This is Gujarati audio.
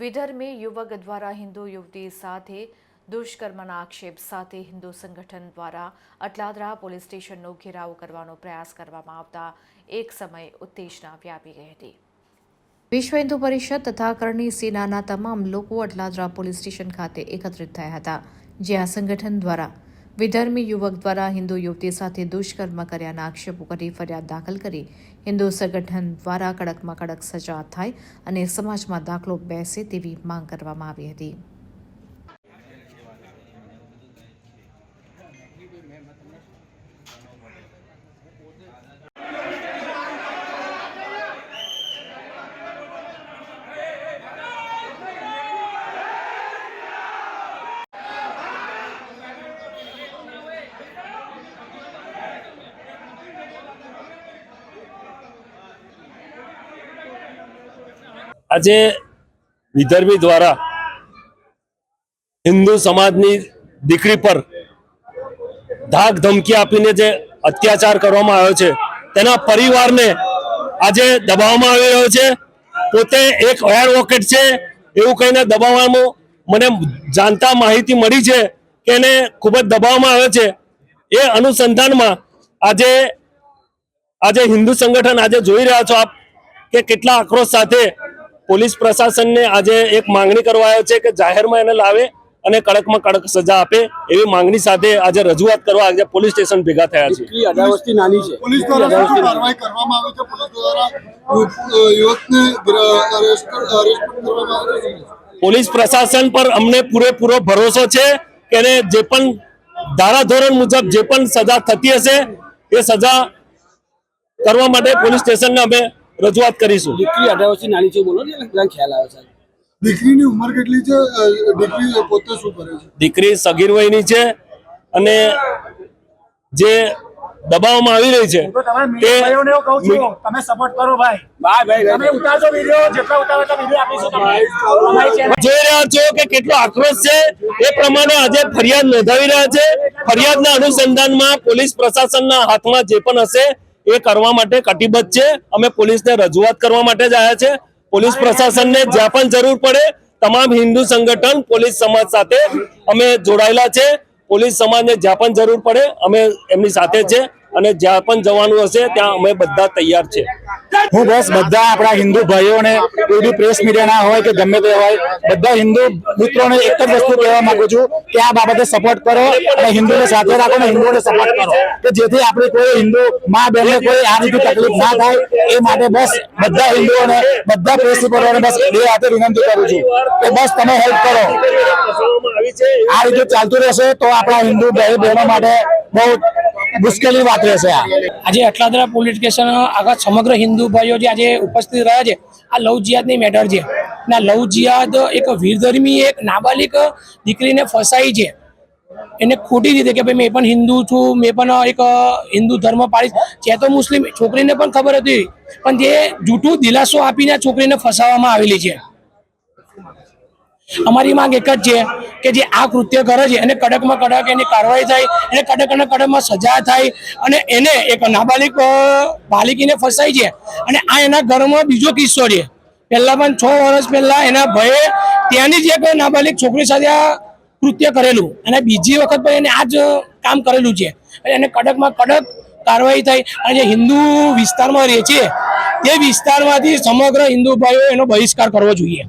વિધર્મી યુવક દ્વારા હિન્દુ યુવતી સાથે દુષ્કર્મના આક્ષેપ સાથે હિન્દુ સંગઠન દ્વારા અટલાદરા પોલીસ સ્ટેશનનો ઘેરાવ કરવાનો પ્રયાસ કરવામાં આવતા એક સમયે ઉત્તેજના વ્યાપી ગઈ હતી. વિશ્વ હિન્દુ પરિષદ તથા કરણી સેનાના તમામ લોકો અટલાદરા પોલીસ સ્ટેશન ખાતે એકત્રિત થયા હતા જ્યાં સંગઠન દ્વારા વિધર્મી યુવક દ્વારા હિન્દુ યુવતી સાથે દુષ્કર્મ કર્યાના આક્ષેપો કરી ફરિયાદ દાખલ કરી. હિન્દુ સંગઠન દ્વારા કડકમાં કડક સજા થાય અને સમાજમાં દાખલો બેસે તેવી માંગ કરવામાં આવી હતી. આજે વિદર્ભી દ્વારા હિન્દુ સમાજની દીકરી પર ધાક ધમકી આપીને જે અત્યાચાર કરવામાં આવ્યો છે, તેના પરિવારને આજે દબાવવામાં આવી રહ્યો છે. પોતે એક એડવોકેટ છે, એવું કહીને દબાવવામાં મને જાણતા માહિતી મળી છે કે એને ખૂબ જ દબાવવામાં આવ્યો છે. એ અનુસંધાનમાં આજે આજે હિન્દુ સંગઠન આજે જોઈ રહ્યા છો આપ કે કેટલા આક્રોશ સાથે પોલીસ પ્રશાસનને આજે એક માંગણી કરવા આવ્યો છે કે જાહેરમાં એને લાવે અને કડકમાં કડક સજા આપે એવી માંગણી સાથે આજે રજૂઆત કરવા આજે પોલીસ સ્ટેશન ભેગા થયા છે. દીકરી નાની છે? પોલીસ દ્વારા કાર્યવાહી કરવામાં આવે છે? પોલીસ દ્વારા યુવકને અરેસ્ટ અરેસ્ટ કરવામાં આવે પોલીસ પ્રશાસન પર અમને પૂરેપૂરો ભરોસો છે કે એને જે પણ ધારાધોરણ મુજબ જે પણ સજા થતી હશે એ સજા કરવા માટે પોલીસ સ્ટેશનને અમે રજૂઆત કરીશું. દીકરી અઢાર વર્ષથી નાની છે બોલો ને એટલે ખ્યાલ આવે છે. દીકરીની ઉંમર કેટલી છે? દીકરી પોતે શું કરે છે? દીકરી સગીર વયની છે અને જે દબાવવામાં આવી રહી છે તે ભાઈઓને કહું છું તમે સપોર્ટ કરો ભાઈ. ભાઈ ભાઈ તમે ઉતારજો વિડિયો જેટલા ઉતારો એટલા વીડિયો આપીશું તમને. જોઈ રહ્યા છો કે કેટલો આક્રોશ છે? એ પ્રમાણે આજે ફરિયાદ નોંધાવી રહ્યા છે. ફરિયાદના અનુસંધાનમાં પોલીસ પ્રશાસનના હાથમાં જે પણ હશે એ કરવા માટે કટિબદ્ધ છે. અમે પોલીસને રજૂઆત કરવા માટે જ આવ્યા છે. પોલીસ પ્રશાસનને જ્યાં પણ જરૂર પડે તમામ હિન્દુ સંગઠન પોલીસ સમાજ સાથે અમે જોડાયેલા છે. પોલીસ સમાજને જ્યાં પણ જરૂર પડે અમે એમની સાથે છે. અને જ્યાં પણ જવાનું હશે, ત્યાં અમે બધા તૈયાર છે. હું બસ બધા આપણા હિન્દુ ભાઈઓને, કોઈ બી પ્રેસ મીડિયાના હોય કે ગમે તે હોય, બધા હિન્દુ મિત્રોને એક જ વસ્તુ કહેવા માંગુ છું કે આ બાબતે સપોર્ટ કરો અને હિન્દુને સાથે રાખો અને હિન્દુઓને સપોર્ટ કરો. કે જેથી આપણે કોઈ હિન્દુ મા બહેનને કોઈ આ રીતે તકલીફ ના થાય, એ માટે બસ બધા હિન્દુઓને, બધા પ્રેસ રિપોર્ટરોને બસ બે હાથે વિનંતી કરું છું કે બસ તમે હેલ્પ કરો. આ રીતે ચાલતું રહેશે તો આપણા હિન્દુ ભાઈ બહેનો માટે બહુ મુશ્કેલી વાત રહેશે આ. આજે અટલાદરા પોલીસ સ્ટેશન આગળ સમગ્ર હિન્દુ ભાઈઓ જે આજે ઉપસ્થિત રહ્યા છે, આ લવ જિયાદની મેટર છે. ના લવ જિયાદ એક વીરધર્મી એક નાબાલિક દીકરીને ફસાઈ છે. એને ખોટી રીતે કે ભાઈ મેં પણ હિન્દુ છું, મેં પણ એક હિન્દુ ધર્મ પાડીશ છે તો મુસ્લિમ છોકરીને પણ ખબર હતી, પણ તે જૂઠું દિલાસો આપીને છોકરીને ફસાવવામાં આવેલી છે. અમારી માંગ એક જ છે કે જે આ કૃત્ય કરે છે, એને કડકમાં કડક એની કાર્યવાહી થાય, એને કડક અને કડકમાં સજા થાય અને એને એક નાબાલિક બાલિકીને ફસાય છે અને આ એના ઘરમાં બીજો કિસ્સો છે. પહેલાં પણ છ વર્ષ પહેલાં એના ભયે ત્યાંની જ એક નાબાલિક છોકરી સાથે આ કૃત્ય કરેલું અને બીજી વખત પણ એને આ જ કામ કરેલું છે. એને કડકમાં કડક કાર્યવાહી થાય અને જે હિન્દુ વિસ્તારમાં રહે છે, તે વિસ્તારમાંથી સમગ્ર હિન્દુ ભાઈઓ એનો બહિષ્કાર કરવો જોઈએ.